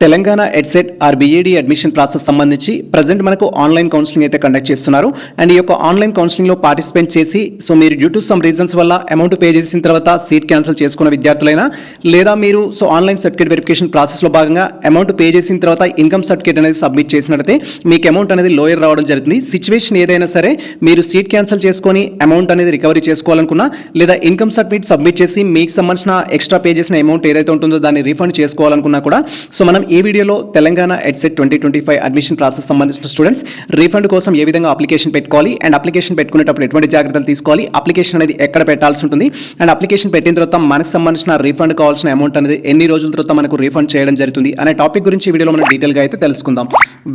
Telangana EdCET or BEd admission process సంబంధించి present మనకు online counselling అయితే కండక్ట్ చేస్తున్నారు. అండ్ ఈ యొక్క ఆన్లైన్ కౌన్సిలింగ్లో పార్టిసిపేట్ చేసి సో మీరు డ్యూ టు సమ్ రీజన్స్ వల్ల అమౌంట్ పే చేసిన తర్వాత సీట్ క్యాన్సిల్ చేసుకున్న విద్యార్థులైనా లేదా మీరు సో ఆన్లైన్ సర్టిఫికేట్ వెరిఫికేషన్ ప్రాసెస్లో భాగంగా అమౌంట్ పే చేసిన తర్వాత ఇన్కమ్ సర్టిఫికేట్ అనేది సబ్మిట్ చేసినట్లయితే మీకు అమౌంట్ అనేది లోయర్ రావడం జరుగుతుంది. సిచ్యువేషన్ ఏదైనా సరే మీరు సీట్ క్యాన్సిల్ చేసుకొని అమౌంట్ అనేది రికవరీ చేసుకోవాలనుకున్నా లేదా ఇన్కమ్ సర్టిఫికేట్ సబ్మిట్ చేసి మీకు సంబంధించిన ఎక్స్ట్రా పే చేసిన అమౌంట్ ఏదైతే ఉంటుందో దాన్ని రీఫండ్ చేసుకోవాలనుకున్నా కూడా సో మనం ఈ వీడియోలో Telangana EdCET twenty twenty five admission process సంబంధించిన స్టూడెంట్స్ రీఫండ్ కోసం ఏ విధంగా అప్లికేషన్ పెట్టుకోవాలి అండ్ అప్లికేషన్ పెట్టుకునేటప్పుడు ఎటువంటి జాగ్రత్తలు తీసుకోవాలి అప్లికేషన్ అనేది ఎక్కడ పెట్టాల్సి ఉంటుంది అండ్ అప్లికేషన్ పెట్టిన తర్వాత మనకు సంబంధించిన రీఫండ్ కావాల్సిన అమౌంట్ అనేది ఎన్ని రోజుల తర్వాత మనకు రీఫండ్ చేయడం జరుగుతుంది అనే టాపిక్ గురించి ఈ వీడియోలో మనం డీటెయిల్గా అయితే తెలుసుకుందాం.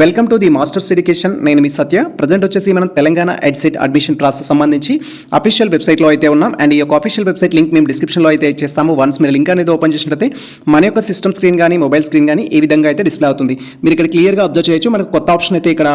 Welcome to the masters education నేను మీ సత్య. ప్రజెంట్ వచ్చేసి మనం తెలంగాణ ఎడ్సెట్ అడ్మిషన్ ప్రాసెస్ సంబంధించి అఫీషియల్ వెబ్సైట్లో అయితే ఉన్నాం అండ్ ఈ యొక్క అఫీషియల్ వెబ్సైట్ లింక్ మేము డిస్క్రిప్షన్లో అయితే ఇచ్చేస్తాము. వన్స్ మీరు లింక్ అనేది ఓపెన్ చేసినట్లయితే మన యొక్క సిస్టమ్ స్క్రీన్ కానీ మొబైల్ స్క్రీన్ కానీ ఈ విధంగా అయితే డిస్ప్లే అవుతుంది. మీరు ఇక్కడ క్లియర్గా అబ్జర్వ్ చేయొచ్చు. మనకు కొత్త ఆప్షన్ అయితే ఇక్కడ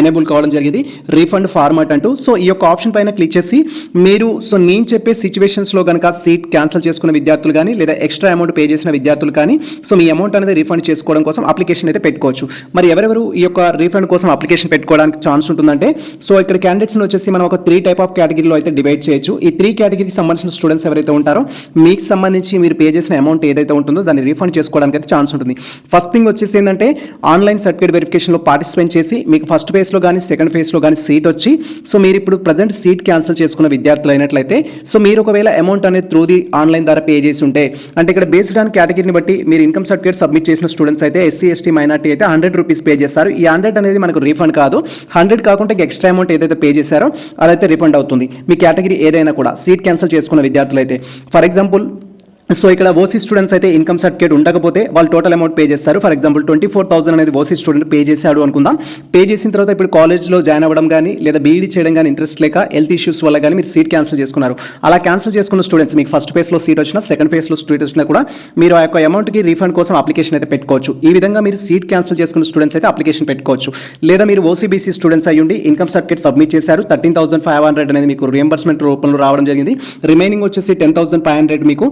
ఎనేబుల్ కావడం జరిగింది. రీఫండ్ ఫార్మాట్ అంటూ. సో ఈ యొక్క ఆప్షన్ పైన క్లిక్ చేసి మీరు సో నేను చెప్పే సిచ్యువేషన్స్లో కనుక సీట్ క్యాన్సిల్ చేసుకున్న విద్యార్థులు కానీ లేదా ఎక్స్ట్రా అమౌంట్ పే చేసిన విద్యార్థులు కానీ సో మీ అమౌంట్ అనేది రీఫండ్ చేసుకోవడం కోసం అప్లికేషన్ అయితే పెట్టుకోవచ్చు. మరి ఎవరెవరు ఈ యొక్క రీఫండ్ కోసం అప్లికేషన్ పెట్టుకోవడానికి ఛాన్స్ ఉంటుందంటే సో ఇక్కడ క్యాండిడేట్స్ని వచ్చేసి మనం ఒక త్రీ టైప్ ఆఫ్ కేటగిరీలో అయితే డివైడ్ చేయొచ్చు. ఈ త్రీ కేటగిరీకి సంబంధించిన స్టూడెంట్స్ ఎవరైతే ఉంటారో మీకు సంబంధించి మీరు పే చేసిన అమౌంట్ ఏదైతే ఉంటుందో దాన్ని రీఫండ్ చేసుకోవడానికి అయితే ఛాన్స్ ఉంటుంది. ఫస్ట్ థింగ్ వచ్చేసి ఏంటంటే ఆన్లైన్ సర్టిఫికేట్ వెరిఫికేషన్లో పార్టిసిపేట్ చేసి మీకు ఫస్ట్ ఫేజ్లో కానీ సెకండ్ ఫేజ్లో కానీ సీట్ వచ్చి సో మీరు ఇప్పుడు ప్రజెంట్ సీట్ క్యాన్సిల్ చేసుకున్న విద్యార్థులు అయినట్లయితే సో మీరు ఒకవేళ అమౌంట్ అనేది త్రూ ది ఆన్లైన్ ద్వారా పే చేసి ఉంటే అంటే ఇక్కడ బేస్డ్ ఆన్ కేటగిరీని బట్టి మీరు ఇన్కమ్ సర్టిఫికేట్ సబ్మిట్ చేసిన స్టూడెంట్స్ అయితే ఎస్సీ ఎస్టీ మైనార్టీ అయితే హండ్రెడ్ రూపీస్ పే చేస్తారు. ఈ హండ్రెడ్ అనేది మనకు రీఫండ్ కాదు. హండ్రెడ్ కాకుండా ఎక్స్ట్రా అమౌంట్ ఏదైతే పే చేశారో అదైతే రిఫండ్ అవుతుంది. మీ కేటగిరీ ఏదైనా కూడా సీట్ క్యాన్సిల్ చేసుకున్న విద్యార్థులు అయితే. ఫర్ ఎగ్జాంపుల్ సో ఇక్కడ ఓసీ స్టూడెంట్స్ అయితే ఇన్కమ్ సర్టిఫికేట్ ఉండకపోతే వాళ్ళు టోటల్ అమౌంట్ పే చేస్తారు. For example twenty four thousand అనేది ఓసీ స్టూడెంట్ పే చేశాడు అనుకుందాం. పే చేసిన తర్వాత ఇప్పుడు కాలేజ్లో జాయిన్ అవ్వడం కానీ లేదా బీఈడీ చేయడం కానీ ఇంట్రెస్ట్ లేక హెల్త్ ఇష్యూస్ వల్ల కానీ మీరు సీట్ క్యాన్సిల్ చేసుకున్నారు. అలా క్యాన్సిల్ చేసుకున్న స్టూడెంట్స్ మీకు ఫస్ట్ ఫేస్లో సీట్ వచ్చినా సెకండ్ ఫేస్లో సీట్ వచ్చినా కూడా మీరు ఆ యొక్క అమౌంట్కి రీఫండ్ కోసం అప్లికేషన్ అయితే పెట్టుకోవచ్చు. ఈ విధంగా మీరు సీట్ క్యాన్సిల్ చేసుకున్న స్టూడెంట్స్ అయితే అప్లికేషన్ పెట్టుకోవచ్చు. లేదా మీరు ఓసీబీసీ స్టూడెంట్స్ అయ్యుండి ఇన్కమ్ సర్టిఫికేట్ సబ్మిట్ చేశారు థర్టీన్ థౌసండ్ ఫైవ్ హండ్రెడ్ అనేది మీకు రియంబర్స్మెంట్ రూపంలో రావడం జరిగింది. రిమైనింగ్ వచ్చేసి టెన్ థౌసండ్ ఫైవ్ హండ్రెడ్ మీకు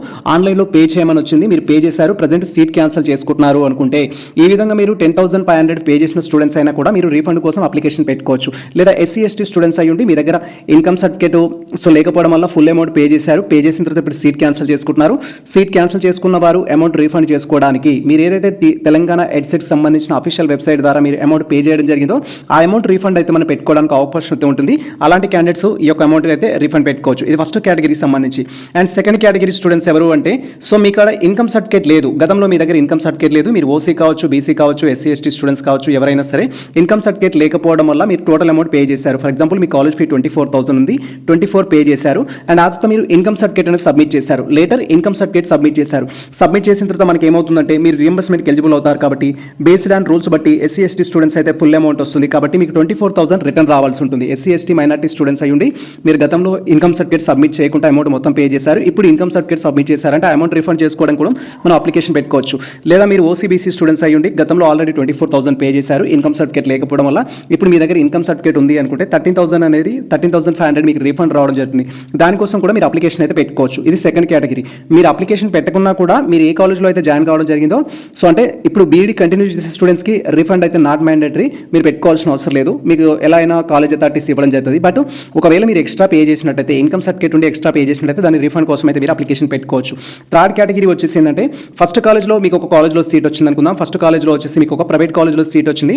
ఆన్లైన్లో పే చేయమని వచ్చింది. మీరు పే చేశారు. ప్రజెంట్ సీట్ క్యాన్సిల్ చేసుకుంటున్నారు అనుకుంటే ఈ విధంగా మీరు ten thousand five hundred pay చేసిన స్టూడెంట్స్ అయినా కూడా మీరు రీఫండ్ కోసం అప్లికేషన్ పెట్టుకోవచ్చు. లేదా ఎస్సీ ఎస్టీ స్టూడెంట్స్ అయ్యి ఉండి మీ దగ్గర ఇన్కమ్ సర్టిఫికేట్ సో లేకపోవడం వల్ల ఫుల్ అమౌంట్ పే చేశారు. పే చేసిన తర్వాత ఇప్పుడు సీట్ క్యాన్సిల్ చేసుకుంటున్నారు. సీట్ క్యాన్సిల్ చేసుకున్న వారు అమౌంట్ రీఫండ్ చేసుకోవడానికి మీరు ఏదైతే తెలంగాణ ఎడ్సెట్ సంబంధించిన అఫీషియల్ వెబ్సైట్ ద్వారా మీరు అమౌంట్ పే చేయడం జరిగిందో ఆ అమౌంట్ రీఫండ్ అయితే మనం పెట్టుకోవడానికి అవకాశం ఉంటుంది. అలాంటి క్యాండిడేట్స్ ఈ యొక్క అమౌంట్ అయితే రీఫండ్ పెట్టుకోవచ్చు. ఇది ఫస్ట్ కేటగిరీకి సంబంధించి. అండ్ సెకండ్ కేటగిరీ స్టూడెంట్స్ ఎవరు అంటే సో మీ కాడ ఇన్కమ్ సర్టిఫికేట్ లేదు. గతంలో మీ దగ్గర ఇన్కమ్ సర్టిఫికేట్ లేదు. మీరు ఓసీ కావచ్చు బీసీ కావచ్చు ఎస్సీ ఎస్టీ స్టూడెంట్స్ కావచ్చు ఎవరైనా సరే ఇన్కమ్ సర్టిఫికేట్ లేకపోవడం వల్ల మీరు టోటల్ అమౌంట్ పే చేశారు. For example me college fee twenty four thousand ఉంది. ట్వంటీ ఫోర్ పే చేశారు. అండ్ ఆ తర్వాత మీరు ఇన్కమ్ సర్టిఫికేట్ అనేది సబ్మిట్ చేశారు. లేటర్ ఇన్కమ్ సర్టిఫికేట్ సబ్మిట్ చేశారు. సబ్మిట్ చేసిన తర్వాత మనకి ఏమవుతుందంటే మీరు రియంబర్స్మెంట్కి ఎలిజిబుల్ అవుతారు కాబట్టి బేస్డ్ ఆన్ రూల్స్ బట్టి ఎస్సీ ఎస్టీ స్టూడెంట్స్ అయితే ఫుల్ అమౌంట్ వస్తుంది. కాబట్టి మీకు ట్వంటీ ఫోర్ థౌసండ్ రిటర్న్ రావాల్సి ఉంటుంది. ఎస్సీ ఎస్టీ మైనార్టీ స్టూడెంట్స్ అయ్యుండి మీరు గతంలో ఇన్కమ్ సర్టిఫికేట్ సబ్మిట్ చేయకుండా అమౌంట్ మొత్తం పే చేశారు. ఇప్పుడు ఇన్కమ్ సర్టిఫికేట్ సబ్మిట్ చేశారంటే అమౌంట్ రిఫండ్ చేసుకోవడం కూడా మనం అప్లికేషన్ పెట్టుకోవచ్చు. లేదా మీరు ఓసీబీసీ స్టూడెంట్స్ అయ్యి ఉండి గతంలో already twenty four thousand pay చేశారు. ఇన్కమ్ సర్టిఫికేట్ లేకపోవడం వల్ల ఇప్పుడు మీ దగ్గర ఇన్కమ్ సర్టిఫికేట్ ఉంది అనుకుంటే థర్టీన్ థౌసండ్ అనేది థర్టీన్ థౌసండ్ ఫైవ్ హండ్రెడ్ మీకు రీఫండ్ రావడం జరుగుతుంది. దానికోసం కూడా మీరు అప్లికేషన్ అయితే పెట్టుకోవచ్చు. ఇది సెకండ్ కేటగిరీ మీరు అప్లికేషన్ పెట్టకున్నా కూడా మీరు ఏ కాలేజ్లో అయితే జాయిన్ కావడం జరిగిందో సో అంటే ఇప్పుడు బీఈడి కంటిన్యూ చేసే స్టూడెంట్స్కి రిఫండ్ అయితే నాట్ మ్యాండేటరీ మీరు పెట్టుకోవాల్సిన అవసరం లేదు. మీకు ఎలా అయినా కాలేజ్ అథారిటీస్ ఇవ్వడం జరుగుతుంది. బట్ ఒకవేళ మీరు ఎక్స్ట్రా పే చేసినట్టయితే ఇన్కమ్ సర్టిఫికేట్ ఉండి ఎక్స్ట్రా పే చేసినట్టయితే దాని రిఫండ్ కోసం అయితే మీరు అప్లికేషన్ పెట్టుకోవచ్చు. థర్డ్ కేటగిరీ వచ్చేసి ఏంటంటే ఫస్ట్ కాలేజ్లో మీకు ఒక కాలేజ్లో సీట్ వచ్చింది అనుకుందాం ఫస్ట్ కాలేజ్లో వచ్చేసి మీకు ఒక ప్రైవేట్ కాలేజ్లో సీట్ వచ్చింది.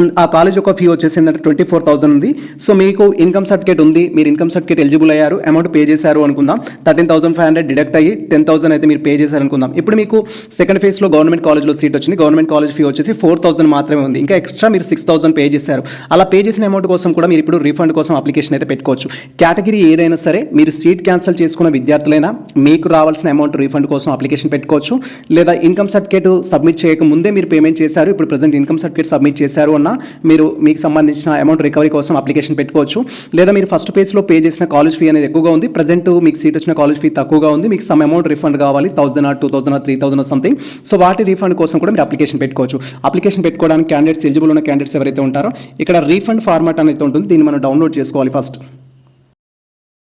అండ్ ఆ కాలేజ్ యొక్క ఫీ వచ్చేసి ఏంటంటే ట్వంటీ ఫోర్ థౌసండ్ ఉంది. సో మీకు ఇన్కమ్ సర్టిఫికేట్ ఉంది. మీరు ఇన్కమ్ సర్టిఫికేట్ ఎలిజిబుల్ అయ్యారు. అమౌంట్ పే చేశారు అనుకుందాం. Thirteen thousand five hundred deduct అయ్యి టెన్ థౌసండ్ అయితే మీరు పే చేశారు అనుకుందాం ఇప్పుడు మీకు సెకండ్ ఫేజ్లో గవర్నమెంట్ కాలేజ్లో సీట్ వచ్చింది. గవర్నమెంట్ కాలేజ్ ఫీ వచ్చేసి ఫోర్ థౌసండ్ మాత్రమే ఉంది. ఇంకా ఎక్స్ట్రా మీరు సిక్స్ థౌసండ్ పే చేశారు. అలా పే చేసిన అమౌంట్ కోసం కూడా మీరు ఇప్పుడు రీఫండ్ కోసం అప్లికేషన్ అయితే పెట్టుకోవచ్చు. కేటగిరీ ఏదైనా సరే మీరు సీట్ క్యాన్సిల్ చేసుకున్న విద్యార్థులైనా మీకు రావాల్సిన అమౌంట్ రీఫండ్ కోసం అప్లికేషన్ పెట్టుకోవచ్చు. లేదా ఇన్కమ్ సర్టిఫికేట్ సబ్మిట్ చేయక ముందే మీరు పేమెంట్ చేశారు. ఇప్పుడు ప్రజెంట్ ఇన్కమ్ సర్టిఫికేట్ సబ్మిట్ చేశారు అన్న మీరు మీకు సంబంధించిన అమౌంట్ రికవరీ కోసం అప్లికేషన్ పెట్టుకోవచ్చు. లేదా మీరు ఫస్ట్ పేజ్లో పే చేసిన కాలేజ్ ఫీ అనేది ఎక్కువగా ఉంది. ప్రజెంట్ మీకు సీట్ వచ్చిన కాలేజ్ ఫీ తక్కువగా ఉంది. మీకు సమ్ అమౌంట్ రిఫండ్ కావాలి. Thousand two thousand three thousand something so వాటి రీఫండ్ కోసం కూడా మీరు అప్లికేషన్ పెట్టుకోవచ్చు. అప్లికేషన్ పెట్టుకోవడానికి క్యాండిడేట్స్ ఎలిజిబుల్ ఉన్న క్యాండిడేట్స్ ఎవరైతే ఉంటారో ఇక్కడ రీఫండ్ ఫార్మాట్ అనేది ఉంటుంది. దీన్ని మనం డౌన్లోడ్ చేసుకోవాలి ఫస్ట్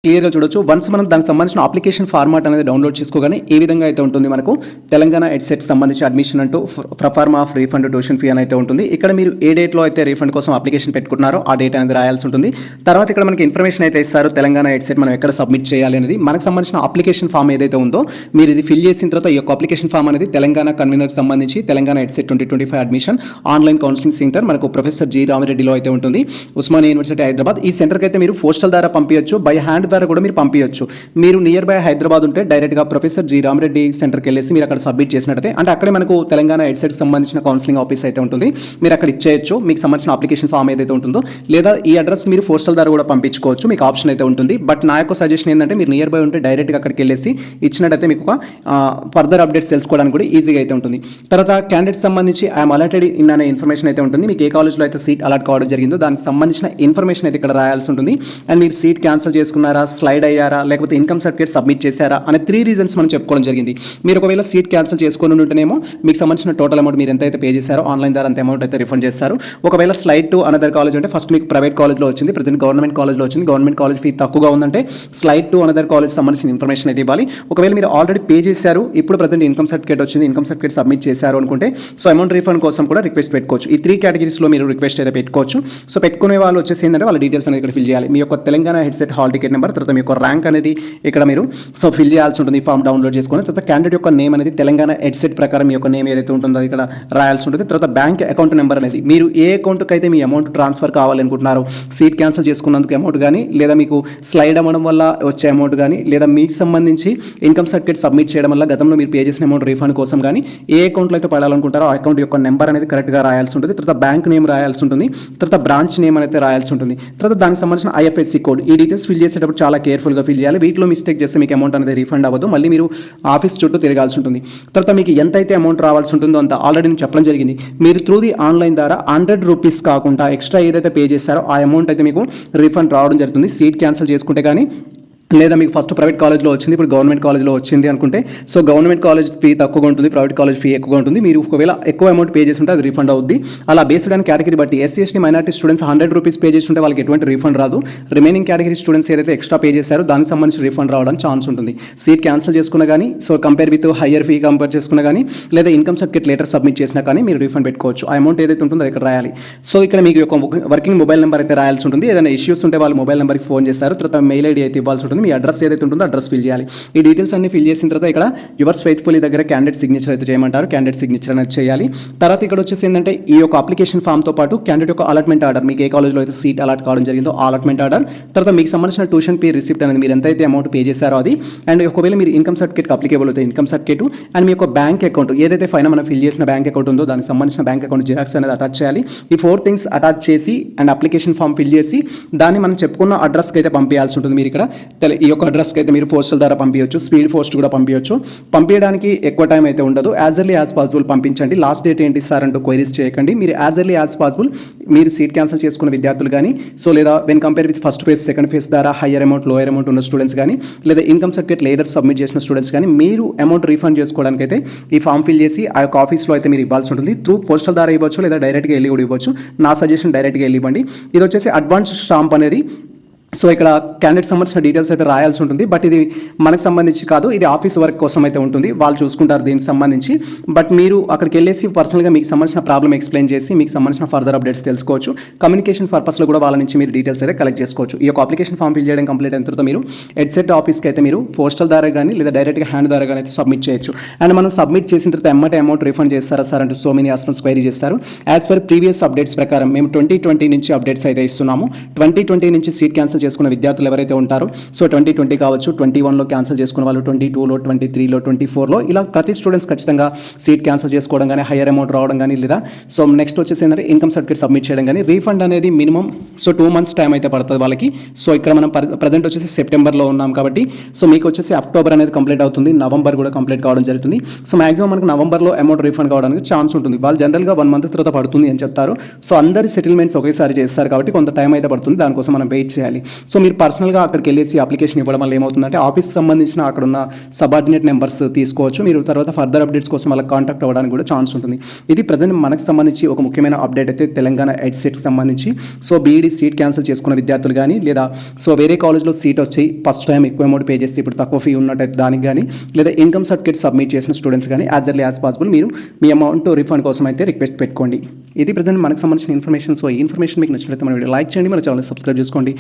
క్లియర్గా చూడొచ్చు. వన్స్ మనం దానికి సంబంధించిన అప్లికేషన్ ఫార్మాట్ అనేది డౌన్లోడ్ చేసుకోగానే ఏ విధంగా అయితే ఉంటుంది మనకు? తెలంగాణ ఎడ్సెట్ సంబంధించి అడ్మిషన్ అంటూ proforma of refund tuition fee అని అయితే ఉంటుంది. ఇక్కడ మీరు ఏ డేట్లో అయితే రీఫండ్ కోసం అప్లికేషన్ పెట్టుకుంటున్నారో ఆ డేట్ అనేది రాయాల్సి ఉంటుంది. తర్వాత ఇక్కడ మనకి ఇన్ఫర్మేషన్ అయితే ఇస్తారు. తెలంగాణ ఎడ్సెట్ మనం ఎక్కడ సబ్మిట్ చేయాలి అనేది. మనకు సంబంధించిన అప్లికేషన్ ఫామ్ ఏదైతే ఉందో మీరు ఇది ఫిల్ చేసిన తర్వాత ఈ యొక్క అప్లికేషన్ ఫామ్ అనేది తెలంగాణ కన్వీనర్కి సంబంధించి Telangana EdCET twenty twenty five admission online counselling centre మనకు ప్రొఫెసర్ జి రామిరెడ్డిలో అయితే ఉంటుంది. ఉస్మానియా యూనివర్సిటీ హైదరాబాద్. ఈ సెంటర్కి అయితే మీరు పోస్టల్ ద్వారా పంపించచ్చు. బై హ్యాండ్ ద్వారా కూడా మీరు పంపించవచ్చు మీరు నియర్ బై హైదరాబాద్ ఉంటే డైరెక్ట్గా ప్రొఫెసర్ జి రామరెడ్డి సెంటర్కి వెళ్ళేసి మీరు అక్కడ సబ్మిట్ చేసినట్టయితే అంటే అక్కడే మనకు తెలంగాణ ఎడ్సెట్ సంబంధించిన కౌన్సిలింగ్ ఆఫీస్ అయితే ఉంటుంది. మీరు అక్కడ ఇచ్చేయచ్చు. మీకు సంబంధించిన అప్లికేషన్ ఫామ్ ఏదైతే ఉంటుందో లేదా ఈ అడ్రస్ మీరు పోస్టల్ ద్వారా కూడా పంపించుకోవచ్చు. మీకు ఆప్షన్ అయితే ఉంటుంది. బట్ నా యొక్క సజెషన్ ఏంటంటే మీరు నియర్ బై ఉంటే డైరెక్ట్గా అక్కడికి వెళ్ళేసి ఇచ్చినట్టయితే మీకు ఒక ఫర్దర్ అప్డేట్స్ తెలుసుకోవడానికి కూడా ఈజీగా అయితే ఉంటుంది. తర్వాత క్యాండిడేట్ సంబంధించి ఐఎమ్ అలాటెడ్ ఇన్ అనే ఇన్ఫర్మేషన్ అయితే ఉంటుంది. మీకు ఏ కాలేజ్లో అయితే సీట్ అలాట్ కావడం జరిగిందో దానికి సంబంధించిన ఇన్ఫర్మేషన్ అయితే ఇక్కడ రాయాల్సి ఉంటుంది. అండ్ మీరు సీట్ క్యాన్సిల్ చేసుకున్నారా స్లైడ్ అయ్యారా? లేకపోతే ఇన్కమ్ సర్టిఫికేట్ సబ్మిట్ చేశారా? అనే త్రీ రీజన్స్ మనం చెప్పుకోవడం జరిగింది. మీరు ఒకవేళ సీట్ క్యాన్సిల్ చేసుకొని ఉంటేనేమో మీకు సంబంధించిన టోటల్ అమౌంట్ మీరు ఎంతైతే పే చేశారో ఆన్లైన్ ద్వారా అంత అమౌంట్ అయితే రిఫండ్ చేస్తారు. ఒకవేళ స్లైడ్ టు అనదర్ కాలేజ్ అంటే ఫస్ట్ మీకు ప్రైవేట్ కాలేజ్లో వచ్చింది ప్రజెంట్ గవర్నమెంట్ కాలేజ్లో వచ్చింది. గవర్నమెంట్ కాలేజ్ ఫీ తక్కువగా ఉందంటే స్లైడ్ టు అనదర్ కాలేజ్ సంబంధించిన ఇన్ఫర్మేషన్ అయితే ఇవ్వాలి. ఒకవేళ మీరు ఆల్రెడీ పే చేశారు ఇప్పుడు ప్రజెంట్ ఇన్కమ్ సర్టిఫికేట్ వచ్చింది ఇన్కమ్ సర్టిఫికేట్ సబ్మిట్ చేశారు అనుకుంటే సో అమౌంట్ రీఫండ్ కోసం కూడా రిక్వెస్ట్ పెట్టుకోవచ్చు. ఈ త్రీ కేటగిరీస్లో మీరు రిక్వెస్ట్ అయితే పెట్టుకోవచ్చు. సో పెట్టుకునే వాళ్ళు వచ్చేసి ఏంటంటే వాళ్ళ డీటెయిల్స్ అనేది ఇక్కడ ఫిల్ చేయాలి. మీ యొక్క Telangana headset hall ticket number తర్వాత మీ యొక్క ర్యాంక్ అనేది ఇక్కడ మీరు సో ఫిల్ చేయాల్సి ఉంటుంది ఈ ఫామ్ డౌన్లోడ్ చేసుకొని తర్వాత క్యాండిడేట్ యొక్క నేమ్ అనేది తెలంగాణ హెడ్సెట్ ప్రకారం మీ యొక్క నేమ్ ఏదైతే ఉంటుందో అది ఇక్కడ రాయాల్సి ఉంటుంది. తర్వాత బ్యాంక్ అకౌంట్ నెంబర్ అనేది మీరు ఏ అకౌంట్కి అయితే మీ అమౌంట్ ట్రాన్స్ఫర్ కావాలనుకుంటున్నారో సీట్ క్యాన్సిల్ చేసుకున్నందుకు అమౌంట్ కానీ లేదా మీకు స్లైడ్ అవ్వడం వల్ల వచ్చే అమౌంట్ కానీ లేదా మీకు సంబంధించి ఇన్కమ్ సర్టిఫికేట్ సబ్మిట్ చేయడం వల్ల గతంలో మీరు పే చేసిన అమౌంట్ రీఫండ్ కోసం కానీ ఏ అకౌంట్లో అయితే పడాలనుకుంటారో ఆ అకౌంట్ యొక్క నెంబర్ అనేది కరెక్ట్గా రాయాల్సి ఉంటుంది. తర్వాత బ్యాంక్ నేమ్ రాయాల్సి ఉంటుంది. తర్వాత బ్రాంచ్ నేమ్ అనేది రాయాల్సి ఉంటుంది. తర్వాత దానికి సంబంధించిన ఐఎఫ్ఎస్సి కోడ్ ఈ డీటెయిల్స్ ఫిల్ చేసేటప్పుడు చాలా కేర్ఫుల్గా ఫిల్ చేయాలి. వీటిలో మిస్టేక్ చేస్తే మీకు అమౌంట్ అనేది రీఫండ్ అవ్వదు. మళ్ళీ మీరు ఆఫీస్ చుట్టూ తిరగాల్సి ఉంటుంది. తర్వాత మీకు ఎంత అయితే అమౌంట్ రావాల్సి ఉంటుందో అంత ఆల్రెడీ నేను చెప్పడం జరిగింది. మీరు త్రూ ది ఆన్లైన్ ద్వారా హండ్రెడ్ రూపీస్ కాకుండా ఎక్స్ట్రా ఏదైతే పే చేశారో ఆ అమౌంట్ అయితే మీకు రీఫండ్ రావడం జరుగుతుంది. సీట్ క్యాన్సిల్ చేసుకుంటే కానీ లేదా మీకు ఫస్ట్ ప్రైవేట్ కాలేజ్లో వచ్చింది ఇప్పుడు గవర్నమెంట్ కాలేజ్లో వచ్చింది అనుకుంటే సో గవర్నమెంట్ కాలేజ్ ఫీ తక్కువగా ఉంటుంది ప్రైవేట్ కాలేజ్ ఫీ ఎక్కువగా ఉంటుంది. మీరు ఒకవేళ ఎక్కువ అమౌంట్ పే చేసి ఉంటే అది రీఫండ్ అవుద్ది. అలా బేస్డ్ ఆన్ కేటగిరీ బట్టి SC ST minority students hundred rupees pay చేసి ఉంటే వాళ్ళకి ఎటువంటి రీఫండ్ రాదు. రిమైనింగ్ కేటగిరీ స్టూడెంట్స్ ఏదైతే ఎక్స్ట్రా పే చేశారో దానికి సంబంధించి రీఫండ్ రావడానికి ఛాన్స్ ఉంటుంది. సీట్ క్యాన్సిల్ చేసుకున్నా కానీ so compare with higher fee compare చేసుకున్నా కానీ లేదా ఇన్కమ్ సర్టిఫికేట్ లెటర్ సబ్మిట్ చేసినా కానీ మీరు రీఫండ్ పెట్టుకోవచ్చు. ఆ అమౌంట్ ఏదైతే ఉంటుందో అది ఇక్కడ రాయాలి. సో ఇక్కడ మీకు ఒక వర్కింగ్ మొబైల్ నెంబర్ అయితే రాయాల్సి ఉంటుంది. ఏదైనా ఇష్యూస్ ఉంటే వాళ్ళు మొబైల్ నెంబర్కి ఫోన్ చేస్తారు. తర్వాత మెయిల్ ఐడి అయితే ఇవ్వాల్సి ఉంటుంది. మీ అడ్రస్ ఏదైతే ఉంటుందో అడ్రస్ ఫిల్ చేయాలి. ఈ డీటెయిల్స్ అన్ని ఫిల్ చేసిన తర్వాత ఇక్కడ యువర్స్ ఫెయిత్ఫుల్లీ దగ్గర క్యాండిడేట్ సిగ్నేచర్ అయితే చేయమంటారు. క్యాండిడేట్ సిగ్నేచర్ అనేది చేయాలి. తర్వాత ఇక్కడ వచ్చేసి ఏంటంటే ఈ యొక్క అప్లికేషన్ ఫామ్తో పాటు క్యాండిడేట్ యొక్క అలాట్మెంట్ ఆర్డర్ మీకు ఏ కాలేజ్లో అయితే సీట్ అలాట్ కావడం జరిగిందో అలాట్మెంట్ ఆర్డర్ తర్వాత మీకు సంబంధించిన ట్యూషన్ పే రిసిప్ట్ అనేది మీరు ఎంతైతే అమౌంట్ పే చేశారో అది. అండ్ ఒకవేళ మీరు ఇన్కమ్ సర్టిఫికేట్ అప్లికేబుల్ అవుతుంది ఇన్కమ్ సర్టిఫికేట్ అండ్ మీ యొక్క బ్యాంక్ అకౌంట్ ఏదైతే ఫైన మనం ఫిల్ చేసిన బ్యాంక్ అకౌంట్ ఉందో దానికి సంబంధించిన బ్యాంక్ అకౌంట్ జిరాక్స్ అనేది అటాచ్ చేయాలి. ఈ ఫోర్ థింగ్స్ అటాచ్ చేసి అండ్ అప్లికేషన్ ఫామ్ ఫిల్ చేసి దాన్ని మనం చెప్పుకున్న అడ్రస్కి అయితే పంపించాల్సి ఉంటుంది మీరు ఇక్కడ. తెల- ఈ యొక్క అడ్రస్కి అయితే మీరు పోస్టల్ ద్వారా పంపించవచ్చు స్పీడ్ పోస్ట్ కూడా పంపించవచ్చు పంపించడానికి ఎక్కువ టైం అయితే ఉండదు. యాజ్ ఎర్లీ యాజ్ పాసిబుల్ పంపించండి. లాస్ట్ డేట్ ఏంటి సార్ అంటూ క్వైరీస్ చేయకండి. మీరు యాజ్ ఎర్లీ యాజ్ పాసిబుల్ మీరు సీట్ క్యాన్సిల్ చేసుకున్న విద్యార్థులు కానీ సో లేదా when compare with first phase second phase ద్వారా హయ్యర్ అమౌంట్ లోయర్ అమౌంట్ ఉన్న స్టూడెంట్స్ కానీ లేదా ఇన్కమ్ సర్టిఫికేట్ లేటర్ సబ్మిట్ చేసిన స్టూడెంట్స్ కానీ మీరు అమౌంట్ రీఫండ్ చేసుకోవడానికి అయితే ఈ ఫామ్ ఫిల్ చేసి ఆ యొక్క ఆఫీస్లో అయితే మీరు ఇవ్వాల్సి ఉంటుంది. త్రూ పోస్టల్ ద్వారా ఇవ్వచ్చు లేదా డైరెక్ట్గా వెళ్ళి కూడా ఇవ్వచ్చు. నా సజెషన్ డైరెక్ట్గా వెళ్ళి ఇవ్వండి. ఇది వచ్చేసి అడ్వాన్స్ స్టాంప్ అనేది సో ఇక్కడ క్యాండిడేట్ సంబంధించిన డీటెయిల్స్ అయితే రాయాల్సి ఉంటుంది. బట్ ఇది మనకు సంబంధించి కాదు ఇది ఆఫీస్ వర్క్ కోసం అయితే ఉంటుంది. వాళ్ళు చూసుకుంటారు దీనికి సంబంధించి. బట్ మీరు అక్కడికి వెళ్ళేసి పర్సనల్గా మీకు సంబంధించిన ప్రాబ్లమ్ ఎక్స్ప్లెయిన్ చేసి మీకు సంబంధించిన ఫర్దర్ అప్డేట్స్ తెలుసుకోవచ్చు. కమ్యూనికేషన్ పర్పస్లో కూడా వాళ్ళ నుంచి మీరు డీటెయిల్స్ అయితే కలెక్ట్ చేసుకోవచ్చు. ఈ యొక్క అప్లికేషన్ ఫామ్ ఫిల్ చేయడం కంప్లీట్ అయిన తర్వాత మీరు హెడ్సెట్ ఆఫీస్కి అయితే మీరు పోస్టల్ ద్వారా కానీ లేదా డైరెక్ట్గా హ్యాండ్ ద్వారా కానీ అయితే సబ్మిట్ చేయొచ్చు. అండ్ మనం సబ్మిట్ చేసిన తర్వాత ఎమ్మటే అమౌంట్ రిఫండ్ చేస్తారా సార్? అంటూ సో మెనీ ఆస్టమ్స్ క్వైరీ చేస్తారు. యాజ్ పర్ ప్రీవియస్ అప్డేట్స్ ప్రకారం మేము ట్వంటీ ట్వంటీ నుంచి అప్డేట్స్ అయితే ఇస్తున్నాము. ట్వంటీ ట్వంటీ నుంచి సీట్ క్యాన్సిల్ చేసుకున్న విద్యార్థులు ఎవరైతే ఉంటారో సో ట్వంటీ ట్వంటీ కావచ్చు ట్వంటీ వన్లో క్యాన్సిల్ చేసుకున్న వాళ్ళు ట్వంటీ టూలో ట్వంటీ త్రీలో ట్వంటీ ఫోర్లో ఇలా ప్రతి స్టూడెంట్స్ ఖచ్చితంగా సీట్ క్యాన్సిల్ చేసుకోవడం కానీ హైయర్ అమౌంట్ రావడం కానీ లేదా సో నెక్స్ట్ వచ్చేసి ఏంటంటే ఇన్కమ్ సర్టిఫికేట్ సబ్మిట్ చేయడం కానీ రీఫండ్ అనేది minimum so two months time అయితే పడుతుంది వాళ్ళకి. సో ఇక్కడ మనం ప్రజెంట్ వచ్చేసి సెప్టెంబర్లో ఉన్నాం కాబట్టి సో మీకు వచ్చేసి అక్టోబర్ అనేది కంప్లీట్ అవుతుంది నవంబర్ కూడా కంప్లీట్ కావడం జరుగుతుంది. సో మాక్సిమం మనకు నవంబర్లో అమౌంట్ రీఫండ్ కావడానికి ఛాన్స్ ఉంటుంది. వాళ్ళు జనరల్గా వన్ మంత్ తర్వాత పడుతుంది అని చెప్తారు. సో అందరి సెటిల్మెంట్స్ ఒకేసారి చేస్తారు కాబట్టి కొంత టైం అయితే పడుతుంది దానికోసం మనం వెయిట్ చేయాలి. సో మీరు పర్సనల్గా అక్కడికి వెళ్ళేసి అప్లికేషన్ ఇవ్వడం వల్ల ఏమవుతుందంటే ఆఫీస్కి సంబంధించిన అక్కడ ఉన్న సబార్డినేట్ నెంబర్స్ తీసుకోవచ్చు. మీరు తర్వాత ఫర్దర్ అప్డేట్స్ కోసం వాళ్ళకి కాంటాక్ట్ అవ్వడానికి కూడా ఛాన్స్ ఉంటుంది. ఇది ప్రజెంట్ మనకు సంబంధించి ఒక ముఖ్యమైన అప్డేట్ అయితే తెలంగాణ ఎయిట్ సెట్కి సంబంధించి. సో బీఈడీ సీట్ క్యాన్సిల్ చేసుకున్న విద్యార్థులు కానీ లేదా సో వేరే కాలేజ్లో సీట్ వచ్చి ఫస్ట్ టైం ఎక్కువ అమౌంట్ పే చేసి ఇప్పుడు తక్కువ ఫీ ఉన్నట్టయితే దానికి కానీ లేదా ఇన్కమ్ సర్టిఫికేట్ సబ్మిట్ చేసిన స్టూడెంట్స్ కానీ యాజ్ ఎర్లీ యాజ్ పాసిబుల్ మీరు మీ అమౌంట్ రిఫండ్ కోసం అయితే రిక్వెస్ట్ పెట్టుకోండి. ఇది ప్రజెంట్ మనకు సంబంధించిన ఇన్ఫర్మేషన్. సో ఈ ఇన్ఫర్మేషన్ మీకు నచ్చినట్లయితే మన వీడియో లైక్ చేయండి మన ఛానల్ సబ్స్క్రైబ్ చేసుకోండి.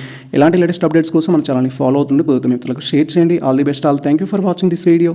ఇలాంటి లేటెస్ట్ అప్డేట్స్ కోసం మన ఛానల్ని ఫాలో అవుతుండే కుదురుతూ మిత్రులకు షేర్ చేయండి. All the best all. Thank you for watching this video